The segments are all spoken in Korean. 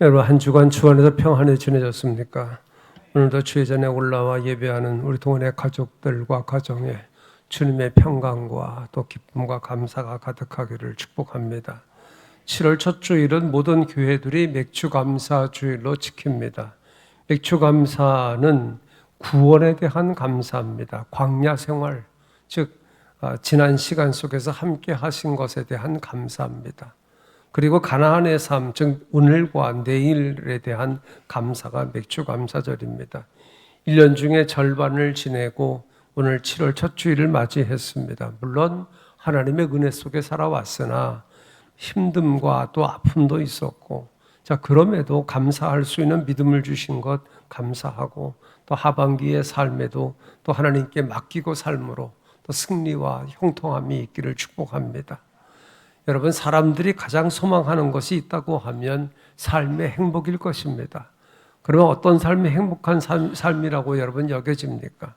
여러분 한 주간 주 안에서 평안히 지내셨습니까? 오늘도 주의 전에 올라와 예배하는 우리 동원의 가족들과 가정에 주님의 평강과 또 기쁨과 감사가 가득하기를 축복합니다. 7월 첫 주일은 모든 교회들이 맥주 감사 주일로 지킵니다. 맥주 감사는 구원에 대한 감사입니다. 광야 생활, 즉 아, 지난 시간 속에서 함께 하신 것에 대한 감사입니다. 그리고 가나안의 삶, 즉 오늘과 내일에 대한 감사가 맥주 감사절입니다. 1년 중에 절반을 지내고 오늘 7월 첫 주일을 맞이했습니다. 물론 하나님의 은혜 속에 살아왔으나 힘듦과 또 아픔도 있었고 자 그럼에도 감사할 수 있는 믿음을 주신 것 감사하고 또 하반기의 삶에도 또 하나님께 맡기고 삶으로 또 승리와 형통함이 있기를 축복합니다. 여러분 사람들이 가장 소망하는 것이 있다고 하면 삶의 행복일 것입니다. 그러면 어떤 삶이 행복한 삶, 삶이라고 여러분 여겨집니까?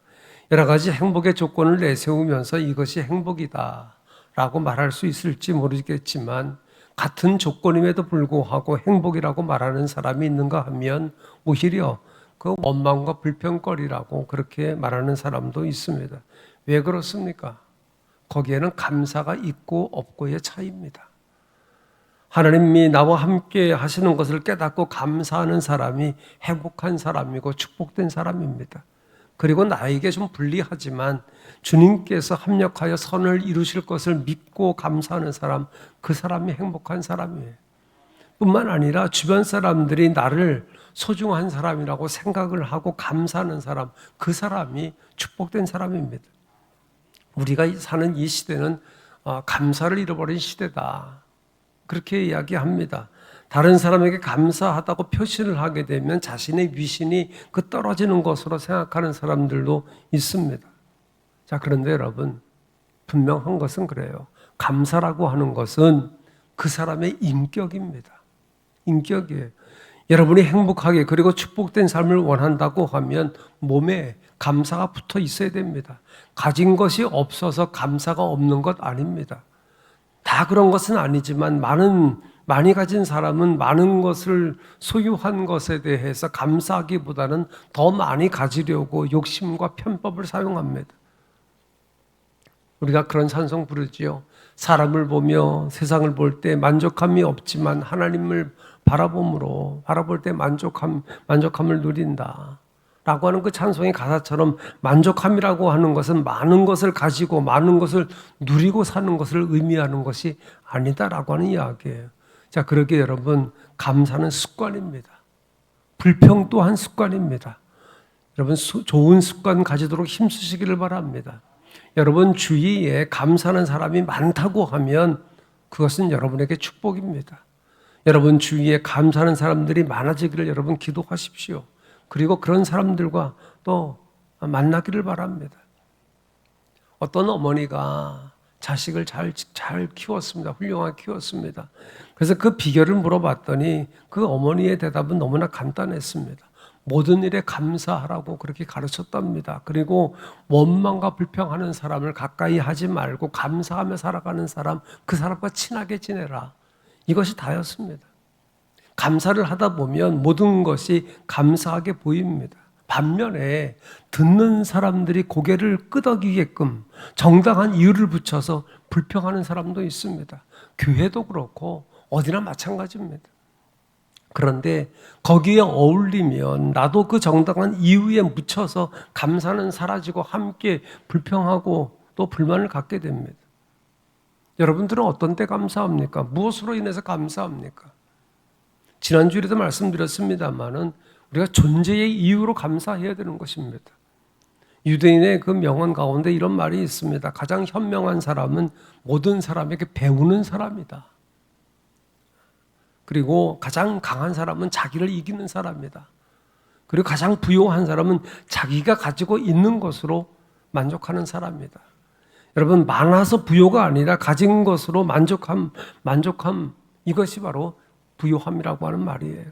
여러 가지 행복의 조건을 내세우면서 이것이 행복이다 라고 말할 수 있을지 모르겠지만 같은 조건임에도 불구하고 행복이라고 말하는 사람이 있는가 하면 오히려 그 원망과 불평거리라고 그렇게 말하는 사람도 있습니다. 왜 그렇습니까? 거기에는 감사가 있고 없고의 차이입니다. 하나님이 나와 함께 하시는 것을 깨닫고 감사하는 사람이 행복한 사람이고 축복된 사람입니다. 그리고 나에게 좀 불리하지만 주님께서 합력하여 선을 이루실 것을 믿고 감사하는 사람, 그 사람이 행복한 사람이에요. 뿐만 아니라 주변 사람들이 나를 소중한 사람이라고 생각을 하고 감사하는 사람, 그 사람이 축복된 사람입니다. 우리가 사는 이 시대는 어, 감사를 잃어버린 시대다. 그렇게 이야기합니다. 다른 사람에게 감사하다고 표시를 하게 되면 자신의 위신이 그 떨어지는 것으로 생각하는 사람들도 있습니다. 자, 그런데 여러분, 분명한 것은 그래요. 감사라고 하는 것은 그 사람의 인격입니다. 인격이에요. 여러분이 행복하게 그리고 축복된 삶을 원한다고 하면 몸에 감사가 붙어 있어야 됩니다. 가진 것이 없어서 감사가 없는 것 아닙니다. 다 그런 것은 아니지만 많은 많이 가진 사람은 많은 것을 소유한 것에 대해서 감사하기보다는 더 많이 가지려고 욕심과 편법을 사용합니다. 우리가 그런 찬송 부르지요. 사람을 보며 세상을 볼 때 만족함이 없지만 하나님을 바라봄으로 바라볼 때 만족함 만족함을 누린다. 라고 하는 그 찬송의 가사처럼 만족함이라고 하는 것은 많은 것을 가지고 많은 것을 누리고 사는 것을 의미하는 것이 아니다라고 하는 이야기예요. 자, 그렇게 여러분 감사는 습관입니다. 불평 또한 습관입니다. 여러분 수, 좋은 습관 가지도록 힘쓰시기를 바랍니다. 여러분 주위에 감사하는 사람이 많다고 하면 그것은 여러분에게 축복입니다. 여러분 주위에 감사하는 사람들이 많아지기를 여러분 기도하십시오. 그리고 그런 사람들과 또 만나기를 바랍니다. 어떤 어머니가 자식을 잘, 잘 키웠습니다. 훌륭하게 키웠습니다. 그래서 그 비결을 물어봤더니 그 어머니의 대답은 너무나 간단했습니다. 모든 일에 감사하라고 그렇게 가르쳤답니다. 그리고 원망과 불평하는 사람을 가까이 하지 말고 감사하며 살아가는 사람, 그 사람과 친하게 지내라. 이것이 다였습니다. 감사를 하다 보면 모든 것이 감사하게 보입니다. 반면에 듣는 사람들이 고개를 끄덕이게끔 정당한 이유를 붙여서 불평하는 사람도 있습니다. 교회도 그렇고 어디나 마찬가지입니다. 그런데 거기에 어울리면 나도 그 정당한 이유에 묻혀서 감사는 사라지고 함께 불평하고 또 불만을 갖게 됩니다. 여러분들은 어떤 때 감사합니까? 무엇으로 인해서 감사합니까? 지난주에도 말씀드렸습니다만은 우리가 존재의 이유로 감사해야 되는 것입니다. 유대인의 그 명언 가운데 이런 말이 있습니다. 가장 현명한 사람은 모든 사람에게 배우는 사람이다. 그리고 가장 강한 사람은 자기를 이기는 사람이다. 그리고 가장 부유한 사람은 자기가 가지고 있는 것으로 만족하는 사람이다. 여러분 많아서 부요가 아니라 가진 것으로 만족함 만족함 이것이 바로 부요함이라고 하는 말이에요.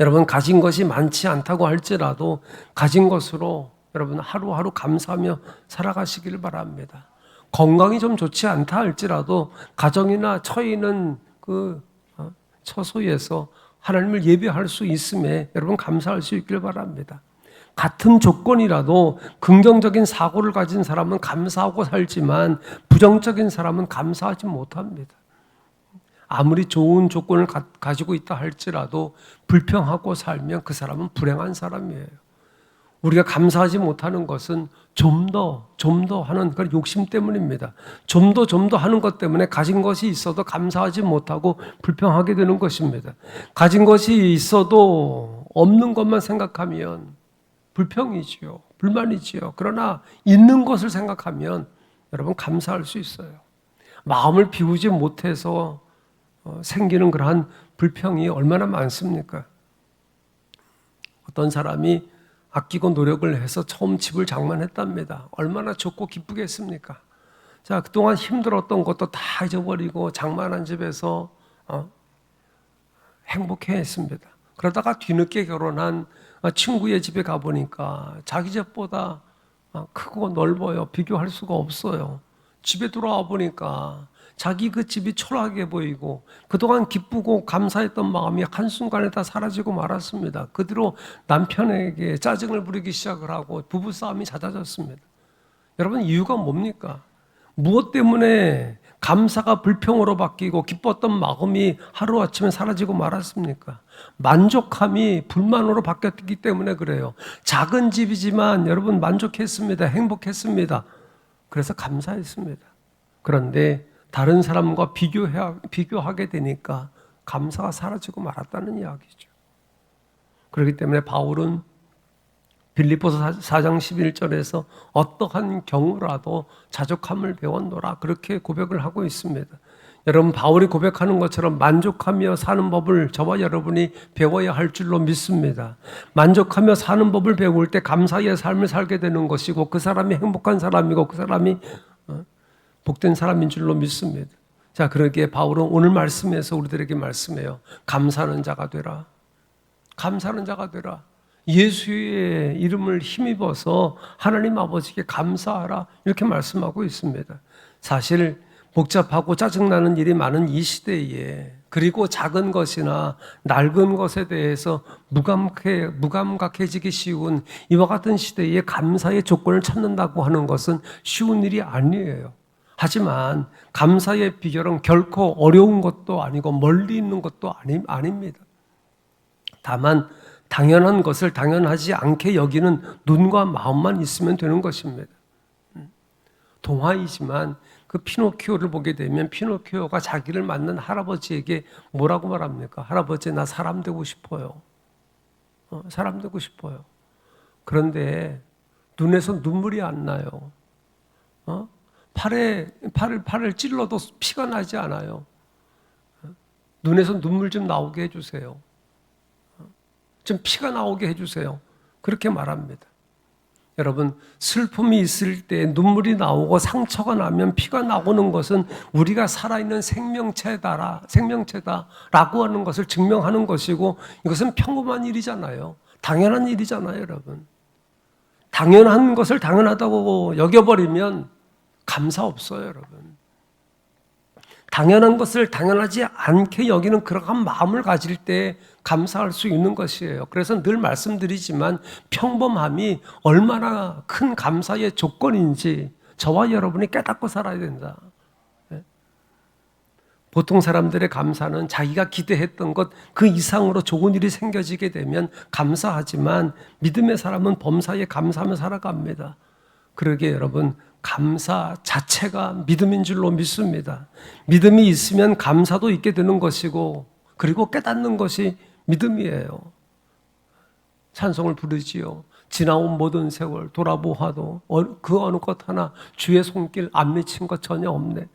여러분 가진 것이 많지 않다고 할지라도 가진 것으로 여러분 하루하루 감사하며 살아가시기를 바랍니다. 건강이 좀 좋지 않다 할지라도 가정이나 처이는 그 어, 처소에서 하나님을 예배할 수 있음에 여러분 감사할 수 있길 바랍니다. 같은 조건이라도 긍정적인 사고를 가진 사람은 감사하고 살지만 부정적인 사람은 감사하지 못합니다. 아무리 좋은 조건을 가, 가지고 있다 할지라도 불평하고 살면 그 사람은 불행한 사람이에요. 우리가 감사하지 못하는 것은 좀 더, 좀 더 하는 그런 욕심 때문입니다. 좀 더, 좀 더 하는 것 때문에 가진 것이 있어도 감사하지 못하고 불평하게 되는 것입니다. 가진 것이 있어도 없는 것만 생각하면 불평이지요. 불만이지요. 그러나 있는 것을 생각하면 여러분 감사할 수 있어요. 마음을 비우지 못해서 어, 생기는 그러한 불평이 얼마나 많습니까? 어떤 사람이 아끼고 노력을 해서 처음 집을 장만했답니다. 얼마나 좋고 기쁘겠습니까? 자, 그동안 힘들었던 것도 다 잊어버리고 장만한 집에서 어, 행복해 했습니다. 그러다가 뒤늦게 결혼한 친구의 집에 가보니까 자기 집보다 어, 크고 넓어요. 비교할 수가 없어요. 집에 돌아와 보니까 자기 그 집이 초라하게 보이고 그동안 기쁘고 감사했던 마음이 한순간에 다 사라지고 말았습니다. 그 뒤로 남편에게 짜증을 부리기 시작을 하고 부부싸움이 잦아졌습니다. 여러분 이유가 뭡니까? 무엇 때문에 감사가 불평으로 바뀌고 기뻤던 마음이 하루아침에 사라지고 말았습니까? 만족함이 불만으로 바뀌었기 때문에 그래요. 작은 집이지만 여러분 만족했습니다. 행복했습니다. 그래서 감사했습니다. 그런데 다른 사람과 비교해, 비교하게 되니까 감사가 사라지고 말았다는 이야기죠. 그렇기 때문에 바울은 빌립보서 4장 11절에서 어떠한 경우라도 자족함을 배웠노라 그렇게 고백을 하고 있습니다. 여러분 바울이 고백하는 것처럼 만족하며 사는 법을 저와 여러분이 배워야 할 줄로 믿습니다. 만족하며 사는 법을 배울 때 감사의 삶을 살게 되는 것이고 그 사람이 행복한 사람이고 그 사람이 어, 복된 사람인 줄로 믿습니다. 자, 그러기에 바울은 오늘 말씀에서 우리들에게 말씀해요. 감사하는 자가 되라. 감사하는 자가 되라. 예수의 이름을 힘입어서 하나님 아버지께 감사하라. 이렇게 말씀하고 있습니다. 사실 복잡하고 짜증나는 일이 많은 이 시대에 그리고 작은 것이나 낡은 것에 대해서 무감해, 무감각해지기 쉬운 이와 같은 시대에 감사의 조건을 찾는다고 하는 것은 쉬운 일이 아니에요. 하지만 감사의 비결은 결코 어려운 것도 아니고 멀리 있는 것도 아니, 아닙니다. 다만 당연한 것을 당연하지 않게 여기는 눈과 마음만 있으면 되는 것입니다. 동화이지만 그 피노키오를 보게 되면 피노키오가 자기를 맞는 할아버지에게 뭐라고 말합니까? 할아버지 나 사람 되고 싶어요. 어, 사람 되고 싶어요. 그런데 눈에서 눈물이 안 나요. 어? 팔에 팔을 팔을 찔러도 피가 나지 않아요. 눈에서 눈물 좀 나오게 해주세요. 좀 피가 나오게 해주세요. 그렇게 말합니다. 여러분, 슬픔이 있을 때 눈물이 나오고 상처가 나면 피가 나오는 것은 우리가 살아있는 생명체다라, 생명체다라고 하는 것을 증명하는 것이고 이것은 평범한 일이잖아요. 당연한 일이잖아요, 여러분. 당연한 것을 당연하다고 여겨버리면 감사 없어요, 여러분. 당연한 것을 당연하지 않게 여기는 그러한 마음을 가질 때 감사할 수 있는 것이에요. 그래서 늘 말씀드리지만 평범함이 얼마나 큰 감사의 조건인지 저와 여러분이 깨닫고 살아야 된다. 예? 보통 사람들의 감사는 자기가 기대했던 것 그 이상으로 좋은 일이 생겨지게 되면 감사하지만 믿음의 사람은 범사에 감사하며 살아갑니다. 그러게 여러분 감사 자체가 믿음인 줄로 믿습니다. 믿음이 있으면 감사도 있게 되는 것이고 그리고 깨닫는 것이 믿음이에요. 찬송을 부르지요. 지나온 모든 세월 돌아보아도 어, 그 어느 것 하나 주의 손길 안 미친 것 전혀 없네.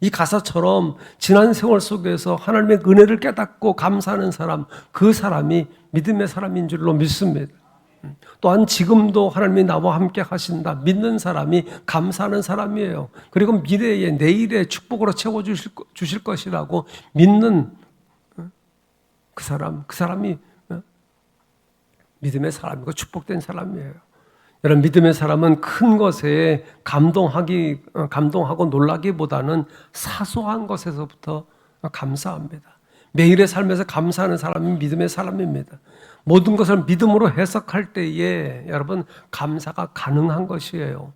이 가사처럼 지난 세월 속에서 하나님의 은혜를 깨닫고 감사하는 사람, 그 사람이 믿음의 사람인 줄로 믿습니다. 또한 지금도 하나님이 나와 함께 하신다. 믿는 사람이 감사하는 사람이에요. 그리고 미래의 내일의 축복으로 채워 주실, 주실 것이라고 믿는 어? 그 사람, 그 사람이 어? 믿음의 사람이고 축복된 사람이에요. 여러분 믿음의 사람은 큰 것에 감동하기 어, 감동하고 놀라기보다는 사소한 것에서부터 감사합니다. 매일의 삶에서 감사하는 사람이 믿음의 사람입니다. 모든 것을 믿음으로 해석할 때에 여러분 감사가 가능한 것이에요.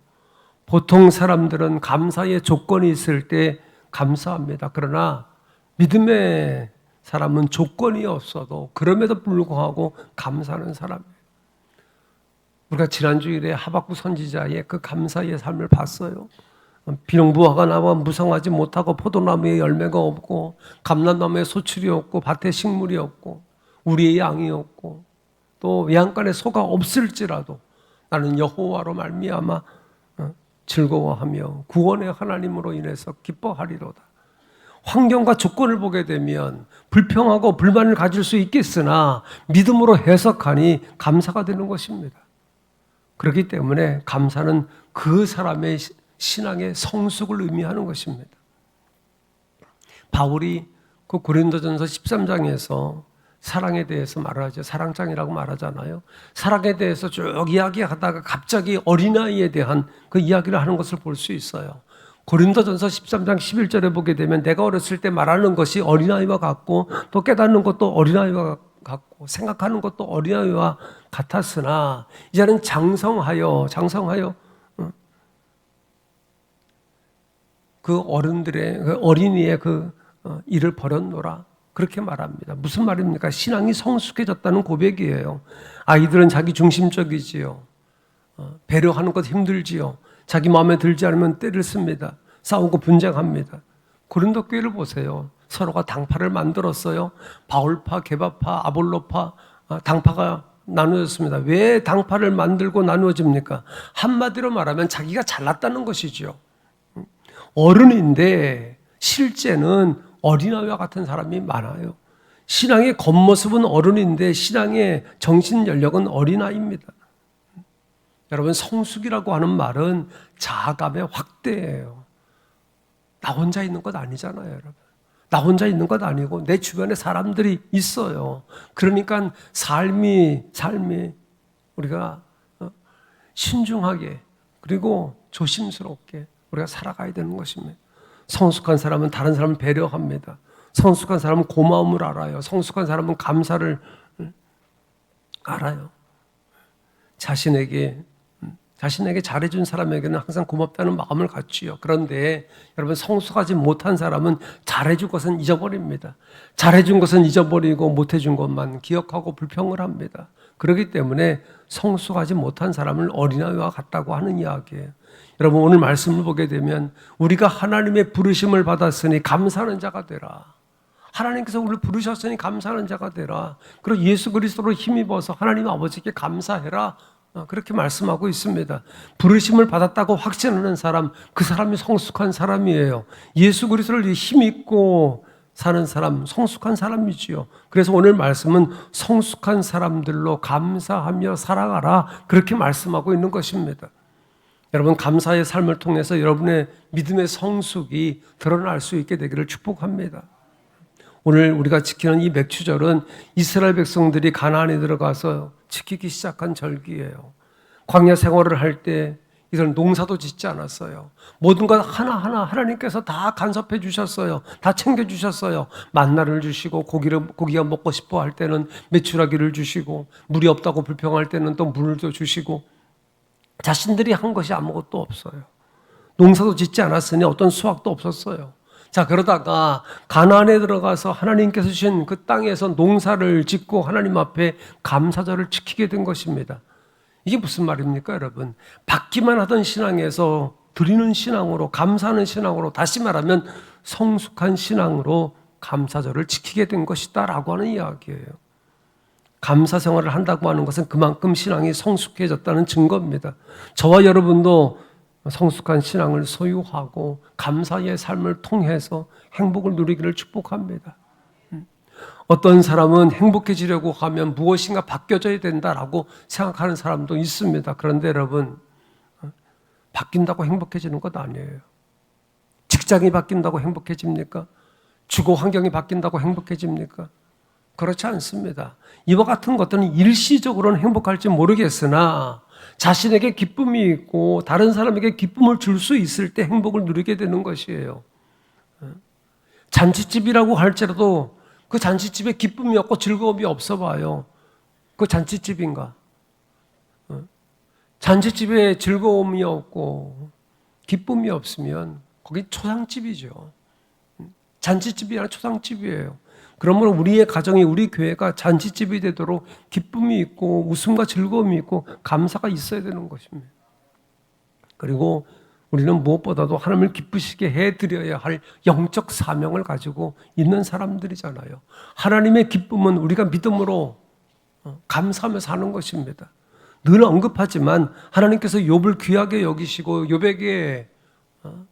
보통 사람들은 감사의 조건이 있을 때 감사합니다. 그러나 믿음의 사람은 조건이 없어도 그럼에도 불구하고 감사하는 사람이에요. 우리가 지난주일에 하박국 선지자의 그 감사의 삶을 봤어요. 무화과 나와 무성하지 못하고 포도나무에 열매가 없고 감람나무에 소출이 없고 밭에 식물이 없고 우리의 양이 없고 또 외양간에 소가 없을지라도 나는 여호와로 말미암아 어, 즐거워하며 구원의 하나님으로 인해서 기뻐하리로다. 환경과 조건을 보게 되면 불평하고 불만을 가질 수 있겠으나 믿음으로 해석하니 감사가 되는 것입니다. 그렇기 때문에 감사는 그 사람의 신앙의 성숙을 의미하는 것입니다. 바울이 그 고린도전서 13장에서 사랑에 대해서 말하죠. 사랑장이라고 말하잖아요. 사랑에 대해서 쭉 이야기하다가 갑자기 어린아이에 대한 그 이야기를 하는 것을 볼 수 있어요. 고린도전서 13장 11절에 보게 되면 내가 어렸을 때 말하는 것이 어린아이와 같고 또 깨닫는 것도 어린아이와 같고 생각하는 것도 어린아이와 같았으나 이제는 장성하여 장성하여 어? 그 어른들의 그 어린이의 그 어, 일을 버렸노라 그렇게 말합니다. 무슨 말입니까? 신앙이 성숙해졌다는 고백이에요. 아이들은 자기 중심적이지요. 어, 배려하는 것 힘들지요. 자기 마음에 들지 않으면 때를 씁니다. 싸우고 분쟁합니다. 고린도 교회를 보세요. 서로가 당파를 만들었어요. 바울파, 게바파, 아볼로파, 어, 당파가 나누어졌습니다. 왜 당파를 만들고 나누어집니까? 한마디로 말하면 자기가 잘났다는 것이죠. 어른인데 실제는 어린아이와 같은 사람이 많아요. 신앙의 겉모습은 어른인데 신앙의 정신 연력은 어린아이입니다. 여러분 성숙이라고 하는 말은 자아감의 확대예요. 나 혼자 있는 것 아니잖아요, 여러분. 나 혼자 있는 것 아니고 내 주변에 사람들이 있어요. 그러니까 삶이 삶이 우리가 어, 신중하게 그리고 조심스럽게 우리가 살아가야 되는 것입니다. 성숙한 사람은 다른 사람을 배려합니다. 성숙한 사람은 고마움을 알아요. 성숙한 사람은 감사를 알아요. 자신에게 자신에게 잘해준 사람에게는 항상 고맙다는 마음을 갖지요. 그런데 여러분 성숙하지 못한 사람은 잘해준 것은 잊어버립니다. 잘해준 것은 잊어버리고 못해준 것만 기억하고 불평을 합니다. 그렇기 때문에 성숙하지 못한 사람을 어린아이와 같다고 하는 이야기예요. 여러분 오늘 말씀을 보게 되면 우리가 하나님의 부르심을 받았으니 감사하는 자가 되라. 하나님께서 우리를 부르셨으니 감사하는 자가 되라. 그리고 예수 그리스도로 힘입어서 하나님 아버지께 감사해라. 어, 그렇게 말씀하고 있습니다. 부르심을 받았다고 확신하는 사람, 그 사람이 성숙한 사람이에요. 예수 그리스도를 힘입고 사는 사람, 성숙한 사람이지요. 그래서 오늘 말씀은 성숙한 사람들로 감사하며 살아가라. 그렇게 말씀하고 있는 것입니다. 여러분, 감사의 삶을 통해서 여러분의 믿음의 성숙이 드러날 수 있게 되기를 축복합니다. 오늘 우리가 지키는 이 맥추절은 이스라엘 백성들이 가나안에 들어가서 지키기 시작한 절기예요. 광야 생활을 할 때 이들 농사도 짓지 않았어요. 모든 것 하나하나 하나님께서 다 간섭해 주셨어요. 다 챙겨 주셨어요. 만나를 주시고 고기를 고기가 먹고 싶어 할 때는 메추라기를 주시고 물이 없다고 불평할 때는 또 물도 주시고 자신들이 한 것이 아무것도 없어요. 농사도 짓지 않았으니 어떤 수확도 없었어요. 자, 그러다가 가나안에 들어가서 하나님께서 주신 그 땅에서 농사를 짓고 하나님 앞에 감사절을 지키게 된 것입니다. 이게 무슨 말입니까, 여러분? 받기만 하던 신앙에서 드리는 신앙으로, 감사하는 신앙으로, 다시 말하면 성숙한 신앙으로 감사절을 지키게 된 것이다라고 하는 이야기예요. 감사 생활을 한다고 하는 것은 그만큼 신앙이 성숙해졌다는 증거입니다. 저와 여러분도 성숙한 신앙을 소유하고 감사의 삶을 통해서 행복을 누리기를 축복합니다. 음. 어떤 사람은 행복해지려고 하면 무엇인가 바뀌어져야 된다라고 생각하는 사람도 있습니다. 그런데 여러분, 어, 바뀐다고 행복해지는 것 아니에요. 직장이 바뀐다고 행복해집니까? 주거 환경이 바뀐다고 행복해집니까? 그렇지 않습니다. 이와 같은 것들은 일시적으로는 행복할지 모르겠으나 자신에게 기쁨이 있고 다른 사람에게 기쁨을 줄 수 있을 때 행복을 누리게 되는 것이에요. 잔치집이라고 할지라도 그 잔치집에 기쁨이 없고 즐거움이 없어 봐요. 그 잔치집인가? 어? 잔치집에 즐거움이 없고 기쁨이 없으면 거기 초상집이죠. 잔치집이 아니라 초상집이에요. 그러므로 우리의 가정이 우리 교회가 잔치집이 되도록 기쁨이 있고 웃음과 즐거움이 있고 감사가 있어야 되는 것입니다. 그리고 우리는 무엇보다도 하나님을 기쁘시게 해 드려야 할 영적 사명을 가지고 있는 사람들이잖아요. 하나님의 기쁨은 우리가 믿음으로 어, 감사하며 사는 것입니다. 늘 언급하지만 하나님께서 욥을 귀하게 여기시고 욥에게 어, 어,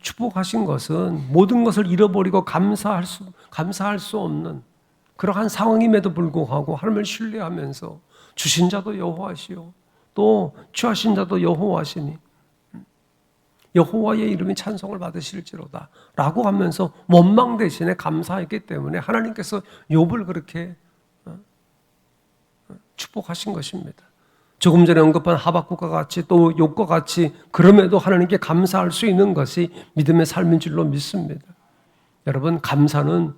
축복하신 것은 모든 것을 잃어버리고 감사할 수 감사할 수 없는 그러한 상황임에도 불구하고 하나님을 신뢰하면서 주신 자도 여호와시요 또 취하신 자도 여호와시니 여호와의 이름이 찬송을 받으실지로다 라고 하면서 원망 대신에 감사했기 때문에 하나님께서 욥을 그렇게 어, 어, 축복하신 것입니다. 조금 전에 언급한 하박국과 같이 또 욥과 같이 그럼에도 하나님께 감사할 수 있는 것이 믿음의 삶인 줄로 믿습니다. 여러분 감사는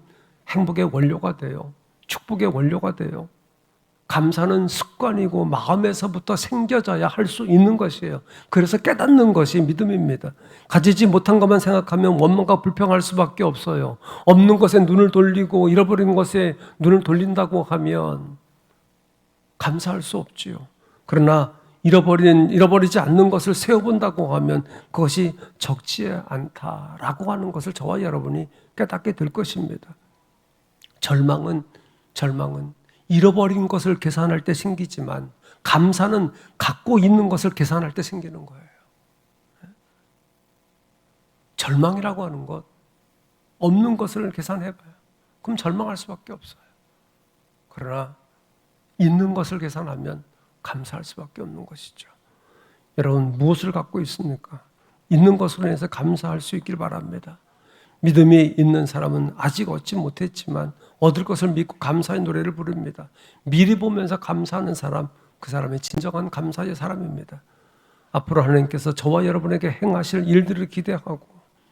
행복의 원료가 돼요. 축복의 원료가 돼요. 감사는 습관이고 마음에서부터 생겨져야 할 수 있는 것이에요. 그래서 깨닫는 것이 믿음입니다. 가지지 못한 것만 생각하면 원망과 불평할 수밖에 없어요. 없는 것에 눈을 돌리고 잃어버린 것에 눈을 돌린다고 하면 감사할 수 없지요. 그러나 잃어버린 잃어버리지 않는 것을 세워본다고 하면 그것이 적지 않다라고 하는 것을 저와 여러분이 깨닫게 될 것입니다. 절망은 절망은 잃어버린 것을 계산할 때 생기지만 감사는 갖고 있는 것을 계산할 때 생기는 거예요. 절망이라고 하는 것 없는 것을 계산해봐요. 그럼 절망할 수밖에 없어요. 그러나 있는 것을 계산하면 감사할 수밖에 없는 것이죠. 여러분 무엇을 갖고 있습니까? 있는 것으로 인해서 감사할 수 있길 바랍니다. 믿음이 있는 사람은 아직 얻지 못했지만 얻을 것을 믿고 감사의 노래를 부릅니다. 미리 보면서 감사하는 사람, 그 사람이 진정한 감사의 사람입니다. 앞으로 하나님께서 저와 여러분에게 행하실 일들을 기대하고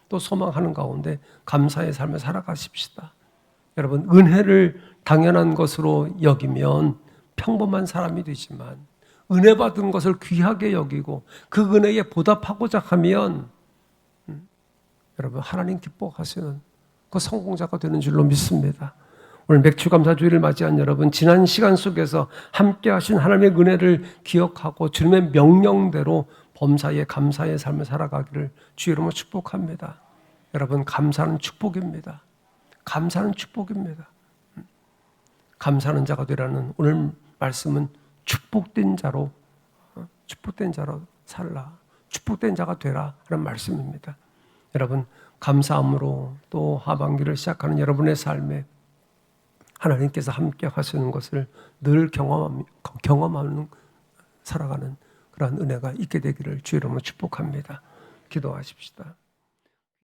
또 소망하는 가운데 감사의 삶을 살아가십시다. 여러분, 은혜를 당연한 것으로 여기면 평범한 사람이 되지만 은혜 받은 것을 귀하게 여기고 그 은혜에 보답하고자 하면 음, 여러분 하나님 기뻐하시는 그 성공자가 되는 줄로 믿습니다. 오늘 맥주 감사 주일을 맞이한 여러분 지난 시간 속에서 함께 하신 하나님의 은혜를 기억하고 주님의 명령대로 범사에 감사의 삶을 살아가기를 주 이름으로 축복합니다. 여러분 감사는 축복입니다. 감사는 축복입니다. 음, 감사하는 자가 되라는 오늘 말씀은 축복된 자로 어, 축복된 자로 살라. 축복된 자가 되라 하는 말씀입니다. 여러분 감사함으로 또 하반기를 시작하는 여러분의 삶에 하나님께서 함께 하시는 것을 늘 경험하는, 경험하는 살아가는 그러한 은혜가 있게 되기를 주의 이름으로 축복합니다. 기도하십시다.